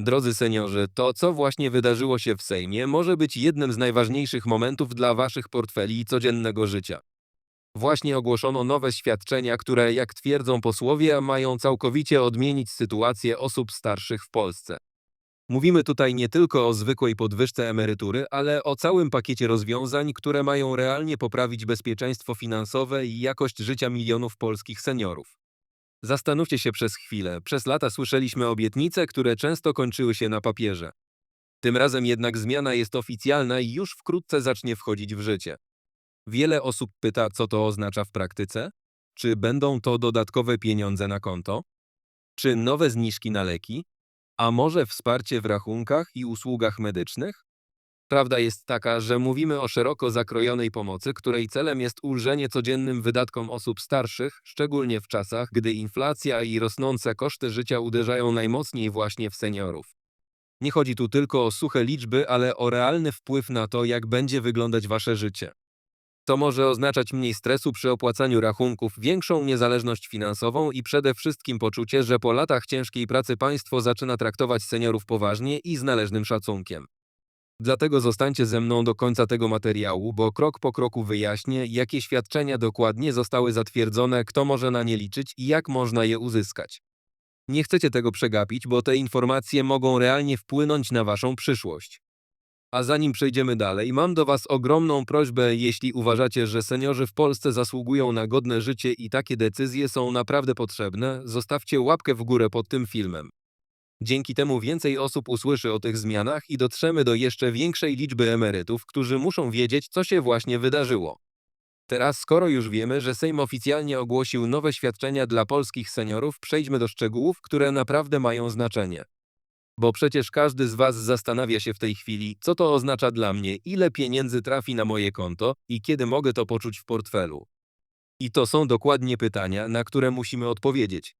Drodzy seniorzy, to co właśnie wydarzyło się w Sejmie może być jednym z najważniejszych momentów dla waszych portfeli i codziennego życia. Właśnie ogłoszono nowe świadczenia, które, jak twierdzą posłowie, mają całkowicie odmienić sytuację osób starszych w Polsce. Mówimy tutaj nie tylko o zwykłej podwyżce emerytury, ale o całym pakiecie rozwiązań, które mają realnie poprawić bezpieczeństwo finansowe i jakość życia milionów polskich seniorów. Zastanówcie się przez chwilę. Przez lata słyszeliśmy obietnice, które często kończyły się na papierze. Tym razem jednak zmiana jest oficjalna i już wkrótce zacznie wchodzić w życie. Wiele osób pyta, co to oznacza w praktyce? Czy będą to dodatkowe pieniądze na konto? Czy nowe zniżki na leki? A może wsparcie w rachunkach i usługach medycznych? Prawda jest taka, że mówimy o szeroko zakrojonej pomocy, której celem jest ulżenie codziennym wydatkom osób starszych, szczególnie w czasach, gdy inflacja i rosnące koszty życia uderzają najmocniej właśnie w seniorów. Nie chodzi tu tylko o suche liczby, ale o realny wpływ na to, jak będzie wyglądać wasze życie. To może oznaczać mniej stresu przy opłacaniu rachunków, większą niezależność finansową i przede wszystkim poczucie, że po latach ciężkiej pracy państwo zaczyna traktować seniorów poważnie i z należnym szacunkiem. Dlatego zostańcie ze mną do końca tego materiału, bo krok po kroku wyjaśnię, jakie świadczenia dokładnie zostały zatwierdzone, kto może na nie liczyć i jak można je uzyskać. Nie chcecie tego przegapić, bo te informacje mogą realnie wpłynąć na Waszą przyszłość. A zanim przejdziemy dalej, mam do Was ogromną prośbę, jeśli uważacie, że seniorzy w Polsce zasługują na godne życie i takie decyzje są naprawdę potrzebne, zostawcie łapkę w górę pod tym filmem. Dzięki temu więcej osób usłyszy o tych zmianach i dotrzemy do jeszcze większej liczby emerytów, którzy muszą wiedzieć, co się właśnie wydarzyło. Teraz, skoro już wiemy, że Sejm oficjalnie ogłosił nowe świadczenia dla polskich seniorów, przejdźmy do szczegółów, które naprawdę mają znaczenie. Bo przecież każdy z Was zastanawia się w tej chwili, co to oznacza dla mnie, ile pieniędzy trafi na moje konto i kiedy mogę to poczuć w portfelu. I to są dokładnie pytania, na które musimy odpowiedzieć.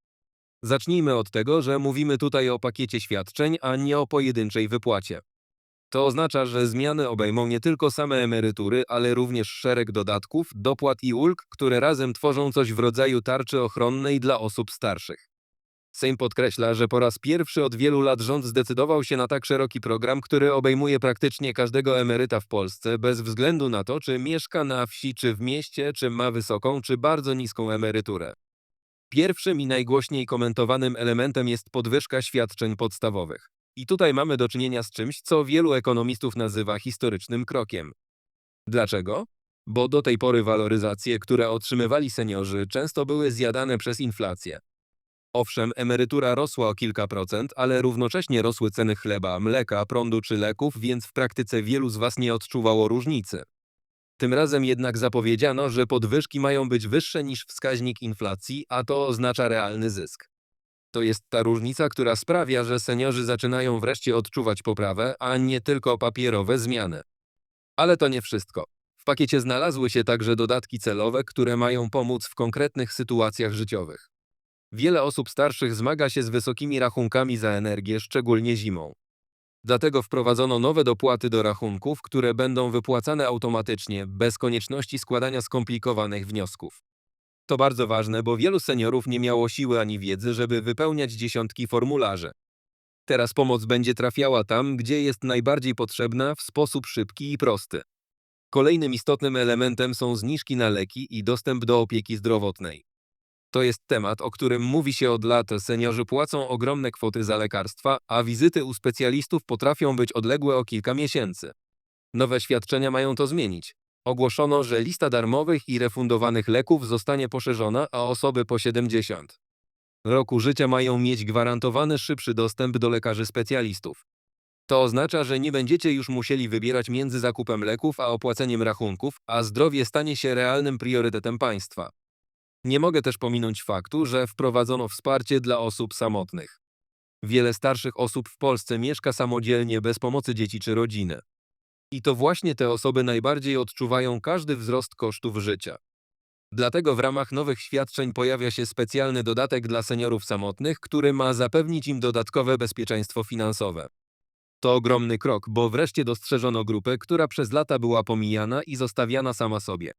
Zacznijmy od tego, że mówimy tutaj o pakiecie świadczeń, a nie o pojedynczej wypłacie. To oznacza, że zmiany obejmą nie tylko same emerytury, ale również szereg dodatków, dopłat i ulg, które razem tworzą coś w rodzaju tarczy ochronnej dla osób starszych. Sejm podkreśla, że po raz pierwszy od wielu lat rząd zdecydował się na tak szeroki program, który obejmuje praktycznie każdego emeryta w Polsce, bez względu na to, czy mieszka na wsi, czy w mieście, czy ma wysoką, czy bardzo niską emeryturę. Pierwszym i najgłośniej komentowanym elementem jest podwyżka świadczeń podstawowych. I tutaj mamy do czynienia z czymś, co wielu ekonomistów nazywa historycznym krokiem. Dlaczego? Bo do tej pory waloryzacje, które otrzymywali seniorzy, często były zjadane przez inflację. Owszem, emerytura rosła o kilka procent, ale równocześnie rosły ceny chleba, mleka, prądu czy leków, więc w praktyce wielu z Was nie odczuwało różnicy. Tym razem jednak zapowiedziano, że podwyżki mają być wyższe niż wskaźnik inflacji, a to oznacza realny zysk. To jest ta różnica, która sprawia, że seniorzy zaczynają wreszcie odczuwać poprawę, a nie tylko papierowe zmiany. Ale to nie wszystko. W pakiecie znalazły się także dodatki celowe, które mają pomóc w konkretnych sytuacjach życiowych. Wiele osób starszych zmaga się z wysokimi rachunkami za energię, szczególnie zimą. Dlatego wprowadzono nowe dopłaty do rachunków, które będą wypłacane automatycznie, bez konieczności składania skomplikowanych wniosków. To bardzo ważne, bo wielu seniorów nie miało siły ani wiedzy, żeby wypełniać dziesiątki formularzy. Teraz pomoc będzie trafiała tam, gdzie jest najbardziej potrzebna w sposób szybki i prosty. Kolejnym istotnym elementem są zniżki na leki i dostęp do opieki zdrowotnej. To jest temat, o którym mówi się od lat. Seniorzy płacą ogromne kwoty za lekarstwa, a wizyty u specjalistów potrafią być odległe o kilka miesięcy. Nowe świadczenia mają to zmienić. Ogłoszono, że lista darmowych i refundowanych leków zostanie poszerzona, a osoby po 70 roku życia mają mieć gwarantowany szybszy dostęp do lekarzy specjalistów. To oznacza, że nie będziecie już musieli wybierać między zakupem leków a opłaceniem rachunków, a zdrowie stanie się realnym priorytetem państwa. Nie mogę też pominąć faktu, że wprowadzono wsparcie dla osób samotnych. Wiele starszych osób w Polsce mieszka samodzielnie bez pomocy dzieci czy rodziny. I to właśnie te osoby najbardziej odczuwają każdy wzrost kosztów życia. Dlatego w ramach nowych świadczeń pojawia się specjalny dodatek dla seniorów samotnych, który ma zapewnić im dodatkowe bezpieczeństwo finansowe. To ogromny krok, bo wreszcie dostrzeżono grupę, która przez lata była pomijana i zostawiana sama sobie.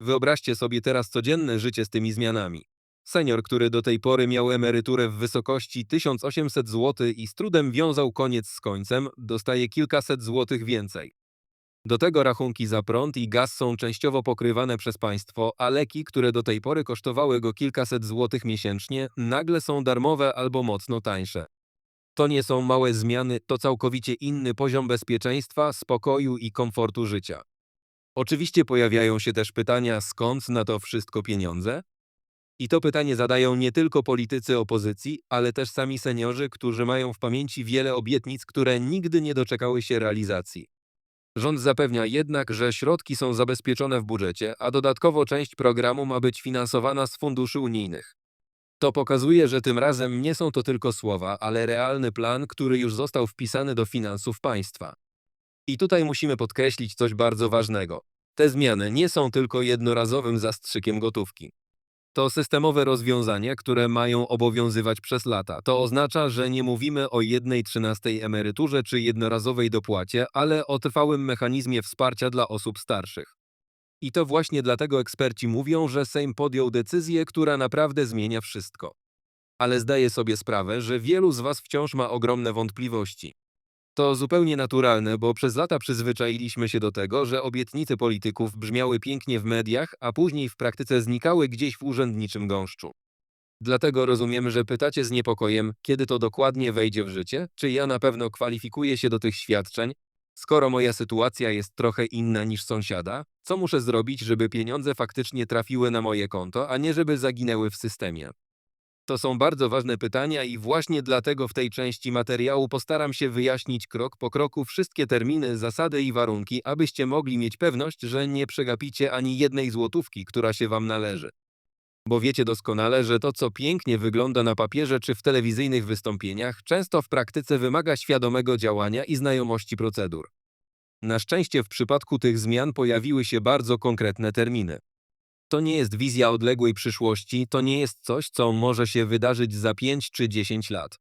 Wyobraźcie sobie teraz codzienne życie z tymi zmianami. Senior, który do tej pory miał emeryturę w wysokości 1800 zł i z trudem wiązał koniec z końcem, dostaje kilkaset złotych więcej. Do tego rachunki za prąd i gaz są częściowo pokrywane przez państwo, a leki, które do tej pory kosztowały go kilkaset złotych miesięcznie, nagle są darmowe albo mocno tańsze. To nie są małe zmiany, to całkowicie inny poziom bezpieczeństwa, spokoju i komfortu życia. Oczywiście pojawiają się też pytania, skąd na to wszystko pieniądze? I to pytanie zadają nie tylko politycy opozycji, ale też sami seniorzy, którzy mają w pamięci wiele obietnic, które nigdy nie doczekały się realizacji. Rząd zapewnia jednak, że środki są zabezpieczone w budżecie, a dodatkowo część programu ma być finansowana z funduszy unijnych. To pokazuje, że tym razem nie są to tylko słowa, ale realny plan, który już został wpisany do finansów państwa. I tutaj musimy podkreślić coś bardzo ważnego. Te zmiany nie są tylko jednorazowym zastrzykiem gotówki. To systemowe rozwiązania, które mają obowiązywać przez lata. To oznacza, że nie mówimy o jednej trzynastej emeryturze czy jednorazowej dopłacie, ale o trwałym mechanizmie wsparcia dla osób starszych. I to właśnie dlatego eksperci mówią, że Sejm podjął decyzję, która naprawdę zmienia wszystko. Ale zdaję sobie sprawę, że wielu z Was wciąż ma ogromne wątpliwości. To zupełnie naturalne, bo przez lata przyzwyczailiśmy się do tego, że obietnice polityków brzmiały pięknie w mediach, a później w praktyce znikały gdzieś w urzędniczym gąszczu. Dlatego rozumiem, że pytacie z niepokojem, kiedy to dokładnie wejdzie w życie, czy ja na pewno kwalifikuję się do tych świadczeń, skoro moja sytuacja jest trochę inna niż sąsiada, co muszę zrobić, żeby pieniądze faktycznie trafiły na moje konto, a nie żeby zaginęły w systemie. To są bardzo ważne pytania i właśnie dlatego w tej części materiału postaram się wyjaśnić krok po kroku wszystkie terminy, zasady i warunki, abyście mogli mieć pewność, że nie przegapicie ani jednej złotówki, która się Wam należy. Bo wiecie doskonale, że to, co pięknie wygląda na papierze czy w telewizyjnych wystąpieniach, często w praktyce wymaga świadomego działania i znajomości procedur. Na szczęście w przypadku tych zmian pojawiły się bardzo konkretne terminy. To nie jest wizja odległej przyszłości, to nie jest coś, co może się wydarzyć za 5 czy 10 lat.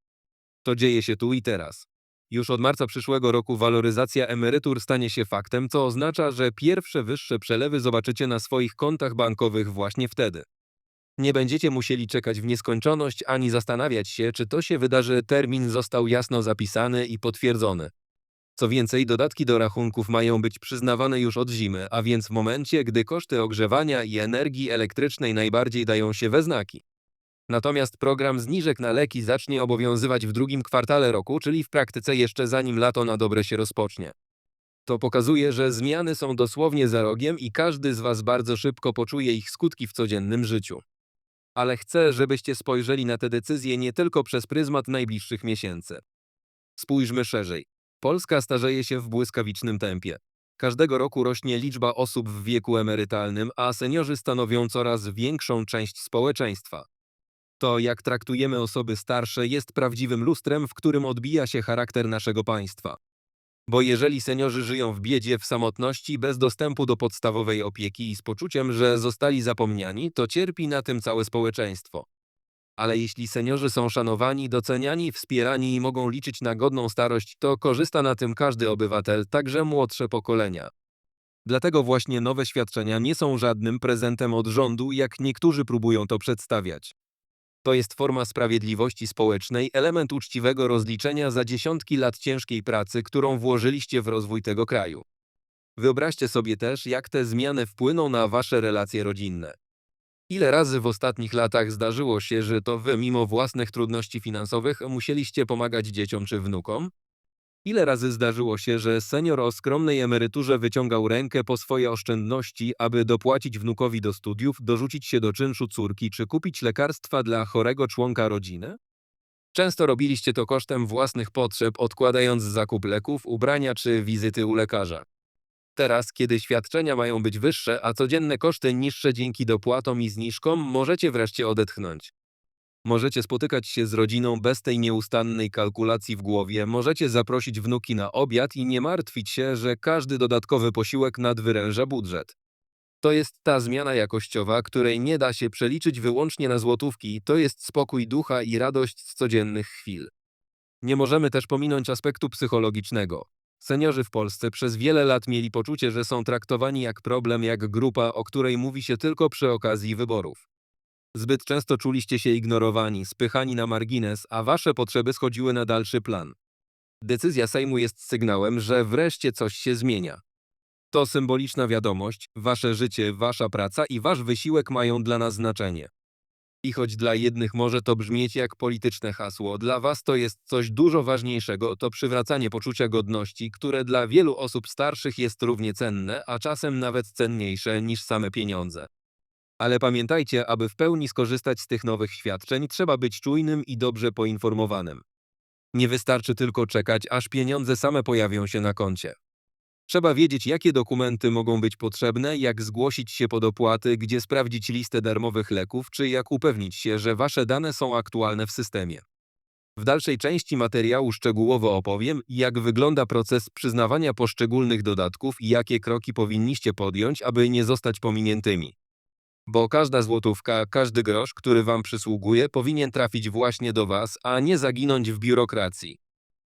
To dzieje się tu i teraz. Już od marca przyszłego roku waloryzacja emerytur stanie się faktem, co oznacza, że pierwsze wyższe przelewy zobaczycie na swoich kontach bankowych właśnie wtedy. Nie będziecie musieli czekać w nieskończoność ani zastanawiać się, czy to się wydarzy, termin został jasno zapisany i potwierdzony. Co więcej, dodatki do rachunków mają być przyznawane już od zimy, a więc w momencie, gdy koszty ogrzewania i energii elektrycznej najbardziej dają się we znaki. Natomiast program zniżek na leki zacznie obowiązywać w drugim kwartale roku, czyli w praktyce jeszcze zanim lato na dobre się rozpocznie. To pokazuje, że zmiany są dosłownie za rogiem i każdy z Was bardzo szybko poczuje ich skutki w codziennym życiu. Ale chcę, żebyście spojrzeli na te decyzje nie tylko przez pryzmat najbliższych miesięcy. Spójrzmy szerzej. Polska starzeje się w błyskawicznym tempie. Każdego roku rośnie liczba osób w wieku emerytalnym, a seniorzy stanowią coraz większą część społeczeństwa. To, jak traktujemy osoby starsze, jest prawdziwym lustrem, w którym odbija się charakter naszego państwa. Bo jeżeli seniorzy żyją w biedzie, w samotności, bez dostępu do podstawowej opieki i z poczuciem, że zostali zapomniani, to cierpi na tym całe społeczeństwo. Ale jeśli seniorzy są szanowani, doceniani, wspierani i mogą liczyć na godną starość, to korzysta na tym każdy obywatel, także młodsze pokolenia. Dlatego właśnie nowe świadczenia nie są żadnym prezentem od rządu, jak niektórzy próbują to przedstawiać. To jest forma sprawiedliwości społecznej, element uczciwego rozliczenia za dziesiątki lat ciężkiej pracy, którą włożyliście w rozwój tego kraju. Wyobraźcie sobie też, jak te zmiany wpłyną na wasze relacje rodzinne. Ile razy w ostatnich latach zdarzyło się, że to wy, mimo własnych trudności finansowych, musieliście pomagać dzieciom czy wnukom? Ile razy zdarzyło się, że senior o skromnej emeryturze wyciągał rękę po swoje oszczędności, aby dopłacić wnukowi do studiów, dorzucić się do czynszu córki czy kupić lekarstwa dla chorego członka rodziny? Często robiliście to kosztem własnych potrzeb, odkładając zakup leków, ubrania czy wizyty u lekarza. Teraz, kiedy świadczenia mają być wyższe, a codzienne koszty niższe dzięki dopłatom i zniżkom, możecie wreszcie odetchnąć. Możecie spotykać się z rodziną bez tej nieustannej kalkulacji w głowie, możecie zaprosić wnuki na obiad i nie martwić się, że każdy dodatkowy posiłek nadwyręża budżet. To jest ta zmiana jakościowa, której nie da się przeliczyć wyłącznie na złotówki, to jest spokój ducha i radość z codziennych chwil. Nie możemy też pominąć aspektu psychologicznego. Seniorzy w Polsce przez wiele lat mieli poczucie, że są traktowani jak problem, jak grupa, o której mówi się tylko przy okazji wyborów. Zbyt często czuliście się ignorowani, spychani na margines, a wasze potrzeby schodziły na dalszy plan. Decyzja Sejmu jest sygnałem, że wreszcie coś się zmienia. To symboliczna wiadomość, wasze życie, wasza praca i wasz wysiłek mają dla nas znaczenie. I choć dla jednych może to brzmieć jak polityczne hasło, dla was to jest coś dużo ważniejszego, to przywracanie poczucia godności, które dla wielu osób starszych jest równie cenne, a czasem nawet cenniejsze niż same pieniądze. Ale pamiętajcie, aby w pełni skorzystać z tych nowych świadczeń, trzeba być czujnym i dobrze poinformowanym. Nie wystarczy tylko czekać, aż pieniądze same pojawią się na koncie. Trzeba wiedzieć, jakie dokumenty mogą być potrzebne, jak zgłosić się po dopłaty, gdzie sprawdzić listę darmowych leków, czy jak upewnić się, że wasze dane są aktualne w systemie. W dalszej części materiału szczegółowo opowiem, jak wygląda proces przyznawania poszczególnych dodatków i jakie kroki powinniście podjąć, aby nie zostać pominiętymi. Bo każda złotówka, każdy grosz, który wam przysługuje, powinien trafić właśnie do was, a nie zaginąć w biurokracji.